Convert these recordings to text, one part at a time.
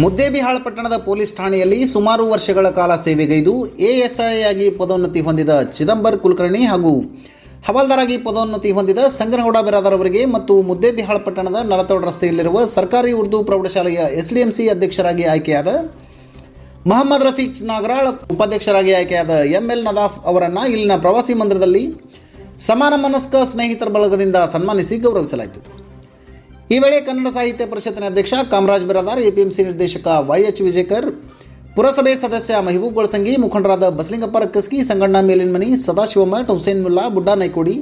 ಮುದ್ದೇಬಿಹಾಳ ಪಟ್ಟಣದ ಪೊಲೀಸ್ ಠಾಣೆಯಲ್ಲಿ ಸುಮಾರು ವರ್ಷಗಳ ಕಾಲ ಸೇವೆಗೈದು ಎಎಸ್ಐ ಆಗಿ ಪದೋನ್ನತಿ ಹೊಂದಿದ ಚಿದಂಬರ್ ಕುಲಕರ್ಣಿ ಹಾಗೂ ಹವಾಲ್ದಾರಾಗಿ ಪದೋನ್ನತಿ ಹೊಂದಿದ ಸಂಗನಗೌಡ ಬಿರಾದರ್ ಅವರಿಗೆ ಮತ್ತು ಮುದ್ದೇಬಿಹಾಳ್ ಪಟ್ಟಣದ ನಲತೋಡ್ ರಸ್ತೆಯಲ್ಲಿರುವ ಸರ್ಕಾರಿ ಉರ್ದು ಪ್ರೌಢಶಾಲೆಯ ಎಸ್ಡಿಎಂಸಿ ಅಧ್ಯಕ್ಷರಾಗಿ ಆಯ್ಕೆಯಾದ ಮೊಹಮ್ಮದ್ ರಫೀಕ್ ನಾಗರಾಳ್ ಉಪಾಧ್ಯಕ್ಷರಾಗಿ ಆಯ್ಕೆಯಾದ ಎಂಎಲ್ ನದಾಫ್ ಅವರನ್ನು ಇಲ್ಲಿನ ಪ್ರವಾಸಿ ಮಂದಿರದಲ್ಲಿ ಸಮಾನ ಮನಸ್ಕ ಸ್ನೇಹಿತರ ಬಳಗದಿಂದ ಸನ್ಮಾನಿಸಿ ಗೌರವಿಸಲಾಯಿತು. ಈ ವೇಳೆ ಕನ್ನಡ ಸಾಹಿತ್ಯ ಪರಿಷತ್ತಿನ ಅಧ್ಯಕ್ಷ ಕಾಮರಾಜ್ ಬಿರಾದಾರ್, ಎಪಿಎಂಸಿ ನಿರ್ದೇಶಕ ವೈ ಎಚ್ ವಿಜಯಕರ್, ಪುರಸಭೆ ಸದಸ್ಯ ಮೆಹಬೂಬ್ ಗೊಳಸಂಗಿ, ಮುಖಂಡರಾದ ಬಸಲಿಂಗಪ್ಪ ರಕ್ಕಸ್ಗಿ, ಸಂಗಣ್ಣ ಮೇಲಿನ್ಮನಿ, ಸದಾಶಿವಮಠ್, ಹುಸೇನ್ ಮುಲ್ಲಾ, ಬುಡ್ಡಾ ನೈಕೋಡಿ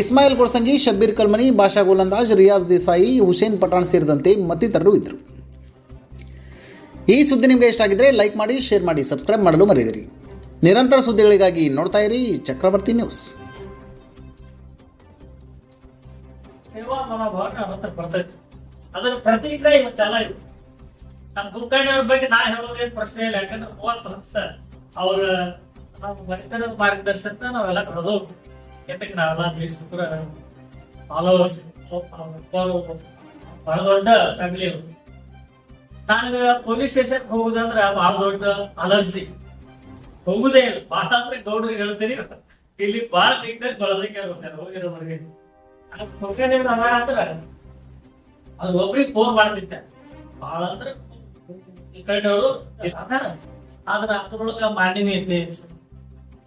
ಇಸ್ಮಾಯಿಲ್ ಗೊಳಸಂಗಿ, ಶಬ್ಬೀರ್ ಕಲ್ಮನಿ ಭಾಷಾ ಗೋಲಂದಾಜ್, ರಿಯಾಜ್ ದೇಸಾಯಿ, ಹುಸೇನ್ ಪಠಾಣ್ ಸೇರಿದಂತೆ ಮತ್ತಿತರರು ಇದ್ದರು. ಈ ಸುದ್ದಿ ನಿಮಗೆ ಇಷ್ಟ ಆಗಿದ್ರೆ ಲೈಕ್ ಮಾಡಿ, ಶೇರ್ ಮಾಡಿ, ಸಬ್ಸ್ಕ್ರೈಬ್ ಮಾಡಲು ಮರೆಯದಿರಿ ನಿರಂತರ ಸುದ್ದಿಗಳಿಗಾಗಿ ನೋಡ್ತಾ ಇರಿ ಚಕ್ರವರ್ತಿ ನ್ಯೂಸ್. ಸೇವಾ ಅನ್ನೋ ಭಾವನೆ ಹತ್ರ ಬರ್ತೈತಿ. ಅದರ ಪ್ರತಿಕ್ರಿಯೆ ಇವತ್ತೆಲ್ಲ ಇದು ನಮ್ಮ ಕುಲಕರ್ಣಿ ಅವ್ರ ಬಗ್ಗೆ ನಾ ಹೇಳೋದೇನು ಪ್ರಶ್ನೆ ಇಲ್ಲ, ಯಾಕಂದ್ರೆ ಮೂವತ್ತು ಹತ್ತ ಅವ್ರ ನಮ್ಮ ಮನೆತನ ಮಾರ್ಗದರ್ಶನ ನಾವೆಲ್ಲ ಕಳೆದು ಯಾಕಂದ್ರೆ ನಾವೆಲ್ಲ ದೇಶಪುರ ಫಾಲೋವರ್ಸ್ ಬಹಳ ದೊಡ್ಡ ಫ್ಯಾಮಿಲಿ ನನಗೆ ಪೊಲೀಸ್ ಸ್ಟೇಷನ್ ಹೋಗುದಂದ್ರೆ ಬಹಳ ದೊಡ್ಡ ಅಲರ್ಜಿ. ಹೋಗುದೇ ಇಲ್ಲ. ಬಹಳ ಅಂದ್ರೆ ಗೌಡ್ರಿಗೆ ಹೇಳ್ತೀನಿ. ಇಲ್ಲಿ ಬಹಳ ದಿಗ್ಗಜ ಬಳಸಕ್ಕೆ ಹೋಗಿರೋ ಅದು ಒಬ್ರಿಗೆ ಫೋನ್ ಮಾಡ್ತಿದ್ದೆ. ಭಾಳ ಅಂದ್ರೆ ಕಡೆಯವರು ಅದಾರ ಆದ್ರ ಅದ್ರೊಳಗ ಮಾನ್ಯತೆ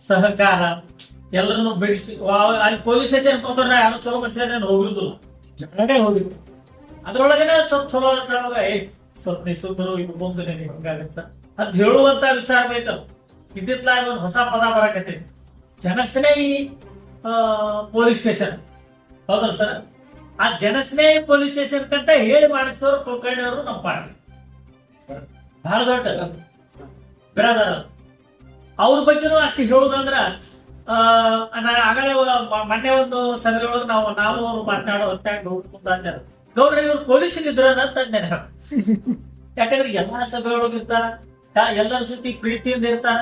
ಸಹಕಾರ ಎಲ್ಲರನ್ನು ಬಿಡಿಸಿ. ಅಲ್ಲಿ ಪೊಲೀಸ್ ಸ್ಟೇಷನ್ ಹೋದ್ರೆ ಯಾರು ಚಲೋ ಮನುಷ್ಯ ಹೋಗಿರುದಿಲ್ಲ ಜನರೇ ಹೋಗಿತ್ತು ಅದ್ರೊಳಗನೆ ಸ್ವಲ್ಪ ಚಲೋ ಇದ್ದಾಗ ಏ ಸ್ವಲ್ಪ ನೀ ಸುಮ್ಮರು ಇದು ಬಂದು ನಿನಗೆ ಹಿಂಗಾಗತ್ತ ಅಂತ ಹೇಳುವಂತ ವಿಚಾರ ಬೇಕಲ್ಲ. ಇದ್ದಿತ್ಲಾಗ ಒಂದು ಹೊಸ ಪದ ಬರಕತ್ತೈತಿ. ಜನಸ್ನೇಹಿ ಪೊಲೀಸ್ ಸ್ಟೇಷನ್ ಹೌದಲ್ಲ ಸರ್? ಆ ಜನಸ್ನೇಹಿ ಪೊಲೀಸ್ ಸ್ಟೇಷನ್ ಕಂಟ ಹೇಳಿ ಮಾಡಿಸಿದವರು ಕುಲಕರ್ಣಿ ಅವರು ನಮ್ಮ ಪಾಠ ಬಹಳ ದೊಡ್ಡ. ಬ್ರದರ್ ಅವ್ರ ಬಗ್ಗೆನೂ ಅಷ್ಟು ಹೇಳುದಂದ್ರ ಆಗಲೇ ಮೊನ್ನೆ ಒಂದು ಸಭೆಗಳೊಳಗೆ ನಾವು ನಾವು ಅವ್ರು ಮಾತನಾಡೋ ಹೊತ್ತಾಗ ಅಂದ ಗೌಡ್ರ ಇವ್ರು ಪೊಲೀಸ್ ಇದ್ರ ನಾನು. ಯಾಕಂದ್ರೆ ಎಲ್ಲಾ ಸಭೆಗಳೊಳಗಿರ್ತಾರ ಎಲ್ಲರ ಜೊತೆ ಪ್ರೀತಿಯಿಂದ ಇರ್ತಾರ.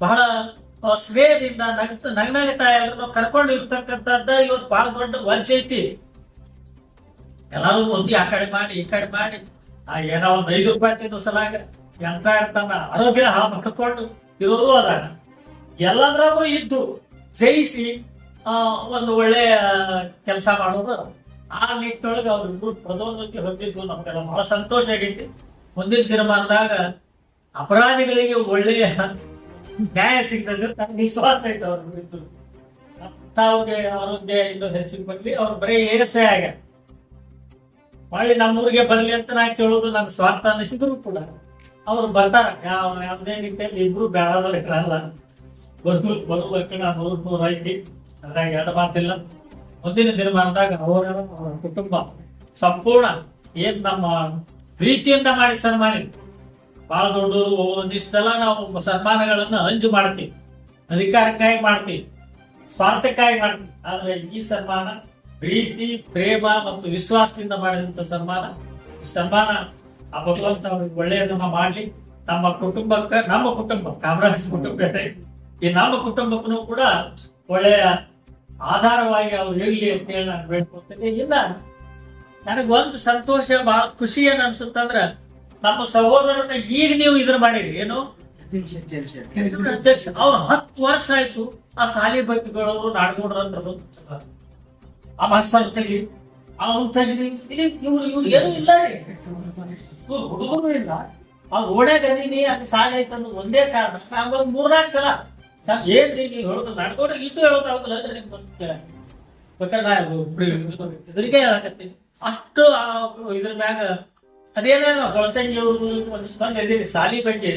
ಬಹಳ ಆ, ಸ್ನೇಹದಿಂದ ನಗ್ತ ನಗ್ನಗ್ತಾ ಎಲ್ಲರನ್ನು ಕರ್ಕೊಂಡು ಇರ್ತಕ್ಕಂಥದ್ದ ಇವತ್ತು ಬಹಳ ದೊಡ್ಡ ವಂಚೆ ಐತಿ ಎಲ್ಲರೂ ಒಂದು ಆ ಕಡೆ ಮಾಡಿ ಈ ಕಡೆ ಮಾಡಿ. ಆ ಏನೋ ಒಂದು ಐದು ರೂಪಾಯಿ ತಿಂದು ಸಲಾಗ. ಎಂತ ಇರ್ತಾನ? ಆರೋಗ್ಯ ಹಾಳು ಮಾಡ್ಕೊಂಡು ಇರೋರು ಅದಾಗ ಎಲ್ಲದ್ರಾಗೂ ಇದ್ದು ಜಯಿಸಿ ಒಂದು ಒಳ್ಳೆಯ ಕೆಲಸ ಮಾಡೋದು ಆ ನಿಟ್ಟಿನೊಳಗೆ ಅವ್ರಿಬ್ರು ಪದೋನ್ನತಿ ಹೊಂದಿದ್ದು ನಮ್ಗೆಲ್ಲ ಬಹಳ ಸಂತೋಷ ಆಗೈತಿ. ಮುಂದಿನ ತೀರ್ಮಾನದಾಗ ಅಪರಾಧಿಗಳಿಗೆ ಒಳ್ಳೆಯ ನ್ಯಾಯ ಸಿಗ್ತದೆ ವಿಶ್ವಾಸ ಐತೆ ಅವ್ರ ಕುರಿತು ಅವ್ರಿಗೆ ಆರೋಗ್ಯ ಇನ್ನು ಹೆಚ್ಚಿಗೆ ಬರ್ಲಿ ಅವ್ರು ಬರೀ ಏಸೆ ಆಗ್ಯಾರ. ಹೊಳ್ಳಿ ನಮ್ಮೂರಿಗೆ ಬರ್ಲಿ ಅಂತ ನಾ ಕೇಳೋದು ನನ್ನ ಸ್ವಾರ್ಥ ಅನಿಸಿದ್ರು ಕೂಡ. ಅವ್ರು ಬರ್ತಾರ. ಯಾವ ಯಾವುದೇ ರೀತಿಯಲ್ಲಿ ಇಬ್ರು ಬೇಡದವ್ರು ಇರಲ್ಲ. ಬರು ಬರುವಕ್ಕ ನೂರು, ನೂರ ಐತಿ ಅದ್ರಾಗ ಎರಡು ಮಾತಿಲ್ಲ. ಮುಂದಿನ ದಿನಮಾನದಾಗ ಅವರ ಅವರ ಕುಟುಂಬ ಸಂಪೂರ್ಣ ಏನ್ ನಮ್ಮ ಪ್ರೀತಿಯಿಂದ ಮಾಡಿ ಸನ್ಮಾನಿ ಬಹಳ ದೊಡ್ಡವರು ಒಂದಿಷ್ಟೆಲ್ಲ ನಾವು ಸನ್ಮಾನಗಳನ್ನ ಅಂಜು ಮಾಡ್ತೀವಿ, ಅಧಿಕಾರಕ್ಕಾಗಿ ಮಾಡ್ತೀವಿ, ಸ್ವಾರ್ಥಕ್ಕಾಗಿ ಮಾಡ್ತೀವಿ. ಆದ್ರೆ ಈ ಸನ್ಮಾನ ಪ್ರೀತಿ, ಪ್ರೇಮ ಮತ್ತು ವಿಶ್ವಾಸದಿಂದ ಮಾಡಿದಂತ ಸನ್ಮಾನ, ಈ ಸನ್ಮಾನ ಆ ಭಗವಂತ ಅವ್ರಿಗೆ ಒಳ್ಳೆಯದನ್ನ ಮಾಡ್ಲಿ. ನಮ್ಮ ಕುಟುಂಬಕ್ಕೆ, ನಮ್ಮ ಕುಟುಂಬ, ಕಾಮರಾಜ್ ಕುಟುಂಬ ಈ ನಮ್ಮ ಕುಟುಂಬಕ್ಕೂ ಕೂಡ ಒಳ್ಳೆಯ ಆಧಾರವಾಗಿ ಅವ್ರು ಇರ್ಲಿ ಅಂತ ಹೇಳಿ ನಾನು ಬೇಡ್ಕೊಳ್ತೇನೆ ಇಲ್ಲ ನನಗೆ ಸಂತೋಷ, ಬಹಳ ಖುಷಿ ಏನ್ ಅನ್ಸುತ್ತಂದ್ರ ನಮ್ಮ ಸಹೋದರನ ಈಗ ನೀವು ಇದ್ರ ಮಾಡಿರಿ ಏನು? ಅಧ್ಯಕ್ಷ ಅವ್ರು ಹತ್ತು ವರ್ಷ ಆಯ್ತು ಆ ಸಾಲಿ ಬಗ್ಗೆಗಳು ನಾಡ್ಕೊಂಡ್ರಂದ್ರು ಆ ಮಾಸ್ತರ್ ತೆಗಿ ಅವ್ರು ಇಲ್ಲಿ ಇವ್ರು ಇವ್ರು ಏನು ಇಲ್ಲ ರೀ. ಹುಡುಗರು ಇಲ್ಲ. ಅವ್ರು ಓಡ್ಯಾಗ ಅದೀನಿ ಅದು ಸಾಲಿ ಆಯ್ತು ಅನ್ನೋದು ಒಂದೇ ಕಾರಣ. ನಾವೊಂದು ಮೂರ್ನಾಲ್ಕು ಸಲ ನಾನ್ ಏನ್ರಿ ನೀವು ಹೇಳೋದು ನಡ್ಕೊಂಡ್ರೆ ಇಟ್ಟು ಹೇಳೋದಾಗುದಿಲ್ಲ ಅಂದ್ರೆ ನಿಮ್ಗೆ ಬೇಕಾದ್ರೆ ನಾ ಇದ್ರಿಗೆ ಹೇಳಕತ್ತೀನಿ. ಅಷ್ಟು ಇದ್ರ ಮ್ಯಾಗ ಅದೇನೇನೋ ಹೊಳಸಂಗಿ ಅವರು ಒಂದು ಸ್ಪಂದ ಇದೀನಿ ಸಾಲಿ ಬಗ್ಗೆ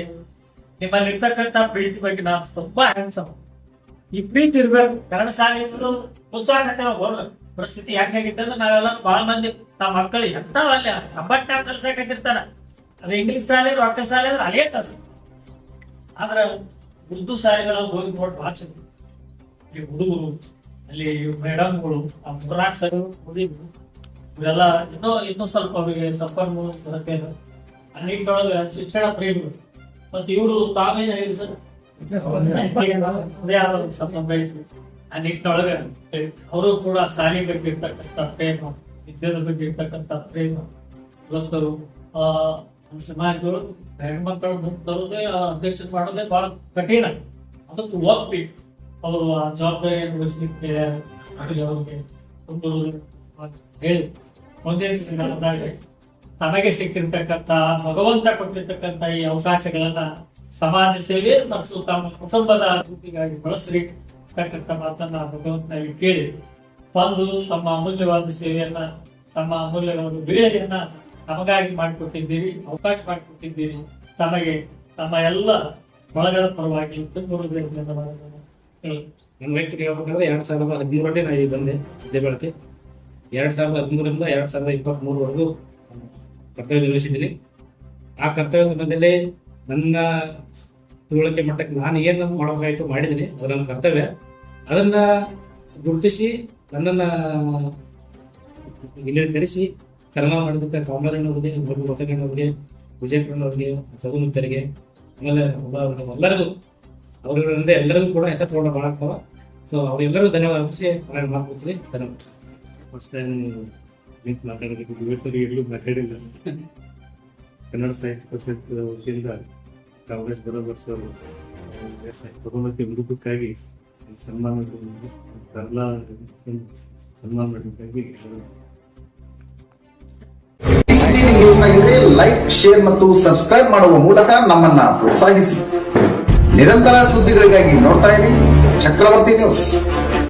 ನಿಮ್ಮಲ್ಲಿ ಇರ್ತಕ್ಕಂಥ ಪ್ರೀತಿ ಬಗ್ಗೆ ನಾವು ತುಂಬಾ ಹ್ಯಾಂಡ್ಸಮ್ ಈ ಪ್ರೀತಿ ಇರ್ಬೇಕು. ಕನ್ನಡ ಸಾಲಿ ಮುಚ್ಚಾಕತ್ತೇವ ಗೋಡ ಪರಿಸ್ಥಿತಿ ಯಾಕಾಗಿತ್ತು ಅಂದ್ರೆ ನಾವೆಲ್ಲ ಬಹಳ ಮಂದಿ, ನಮ್ಮ ಮಕ್ಕಳಿಗೆ ಎಂತಾವ ಅಲ್ಲಿ ಕಂಬಟ್ಟ ಕಲ್ಸಕತ್ತಿರ್ತಾರ ಅದು ಇಂಗ್ಲಿಷ್ ಶಾಲೆ ರೊಕ್ಕ ಶಾಲೆ ಅಂದ್ರೆ ಅಲ್ಲೇ ಕಲ್ಸ. ಆದ್ರೆ ಉರ್ದು ಶಾಲೆಗಳ ಹೋಗಿ ನೋಡಿ ಭಾಳ ಚಂದ. ಈ ಹುಡುಗರು, ಅಲ್ಲಿ ಮೇಡಮ್ಗಳು ಆ ಮುರಾಕ್ಸರು ಸರ್ ಹುಡುಗರು ಇವೆಲ್ಲ ಇನ್ನೂ ಇನ್ನೂ ಸ್ವಲ್ಪ ಅವರಿಗೆ ಸಂಪನ್ಮೂಲ ಕೊರತೆ ಇದೆ ಆ ಶಿಕ್ಷಣ ಪ್ರೇಮಿಗಳು ಮತ್ತು ಇವರು ತಾವೇನು ಹೇಳಿ ಸರ್. ಆ ನಿಟ್ಟಿನೊಳಗೆ ಅವರು ಕೂಡ ಶಾಲೆ ಬಗ್ಗೆ ಇರ್ತಕ್ಕಂಥ ಪ್ರೇಮ, ವಿದ್ಯೆದ ಬಗ್ಗೆ ಇರ್ತಕ್ಕಂಥ ಪ್ರೇಮ. ಯುವಕರು ಆ ಸಮಾಜದೊಳಗೆ ಹೆಣ್ಮಕ್ಳು ಮುಂದೆ ಅಧ್ಯಕ್ಷ ಮಾಡೋದೇ ಬಹಳ ಕಠಿಣ. ಅದಕ್ಕೆ ಒಪ್ಪಿ ಅವರು ಆ ಜವಾಬ್ದಾರಿಯನ್ನು ವಹಿಸಲಿಕ್ಕೆ ಅವ್ರಿಗೆ ಒಂದು ಹೇಳಿ ಒಂದೇ ದಿವಸದಾಗ ತನಗೆ ಸಿಕ್ಕಿರ್ತಕ್ಕಂಥ ಭಗವಂತ ಕೊಟ್ಟಿರ್ತಕ್ಕಂಥ ಈ ಅವಕಾಶಗಳನ್ನ ಸಮಾಜ ಸೇವೆ ಮತ್ತು ತಮ್ಮ ಕುಟುಂಬದ ಅಭಿವೃದ್ಧಿಗಾಗಿ ಬಳಸ್ರಿ ಅಂತಕ್ಕಂಥ ಮಾತನ್ನ ಭಗವಂತನಲ್ಲಿ ಕೇಳಿ. ಬಂದು ತಮ್ಮ ಅಮೂಲ್ಯವಾದ ಸೇವೆಯನ್ನ, ತಮ್ಮ ಅಮೂಲ್ಯವಾದ ಬಿಳಿಯನ್ನ ನಮಗಾಗಿ ಮಾಡಿಕೊಟ್ಟಿದ್ದೀರಿ, ಅವಕಾಶ ಮಾಡಿಕೊಟ್ಟಿದ್ದೀರಿ. ತಮಗೆ ತಮ್ಮ ಎಲ್ಲ ಬಳಗದ ಪರವಾಗಿ ನನ್ನ ಹೇಳ್ಬೇಕಂದ್ರೆ ಎರಡ್ ಸಾವಿರದ ಹದಿಮೂರರಲ್ಲಿ ನಾನು ಇಲ್ಲಿ ಬಂದೆ ವಿದ್ಯಾಭ್ಯಾಸಕ್ಕೆ ಎರಡ್ ಸಾವಿರದ ಹದಿಮೂರರಿಂದ ಎರಡ್ ಸಾವಿರದ ಇಪ್ಪತ್ತ್ ಮೂರವರೆಗೂ ಕರ್ತವ್ಯ ನಿರ್ವಹಿಸಿದ್ದೀನಿ ಆ ಕರ್ತವ್ಯ ಸಂಬಂಧದಲ್ಲಿ ನನ್ನ ತಿಳುವಳಿಕೆ ಮಟ್ಟಕ್ಕೆ ನಾನು ಏನು ಮಾಡಬೇಕಾಯ್ತು ಮಾಡಿದ್ದೀನಿ, ಅದು ನನ್ನ ಕರ್ತವ್ಯ. ಅದನ್ನ ಗುರುತಿಸಿ, ನನ್ನನ್ನ ಇಲ್ಲಿ ಕರೆಸಿ, ಕರ್ಮ ಮಾಡಿದ್ದಕ್ಕೆ ಕಾಮರಾಜನವರಿಗೆ ಮಗು ಹೊಸಗಣ್ಣವರಿಗೆ ವಿಜಯಪುರನವರಿಗೆ ಸಗುಮಿತ್ತರಿಗೆ ಆಮೇಲೆ ಎಲ್ಲರಿಗೂ ಅವರಿಂದ ಎಲ್ಲರಿಗೂ ಕೂಡ ಹೆಸರು ತಗೊಂಡು ಮಾಡಾಕ್ತಾವ ಸೊ ಅವರೆಲ್ಲರಿಗೂ ಧನ್ಯವಾದ. ಅರ್ಪಿಸಿ ನಾನು ಮಾತು ಧನ್ಯವಾದ. ಫಸ್ಟ್ ಟೈಮ್ ನಿಂತು ಮಾತಾಡೋದಕ್ಕೆ ಇವತ್ತರಿಗೆ ಎಲ್ಲೂ ಮಾತಾಡಿಲ್ಲ. ಕನ್ನಡ ಸಾಹಿತ್ಯ ಪರಿಷತ್ ವತಿಯಿಂದ ಕಾಂಗ್ರೆಸ್ ಬರೋಬರ್ ಸರ್ ಬಹುಮತಿ ಮೃದಕ್ಕಾಗಿ ಸನ್ಮಾನ ಕರ್ಲ ಸನ್ಮಾನ ಆಗಿದ್ರೆ ಲೈಕ್ ಶೇರ್ ಮತ್ತು ಸಬ್ಸ್ಕ್ರೈಬ್ ಮಾಡುವ ಮೂಲಕ ನಮ್ಮನ್ನ ಪ್ರೋತ್ಸಾಹಿಸಿ. ನಿರಂತರ ಸುದ್ದಿಗಳಿಗಾಗಿ ನೋಡ್ತಾ ಇರಿ ಚಕ್ರವರ್ತಿ ನ್ಯೂಸ್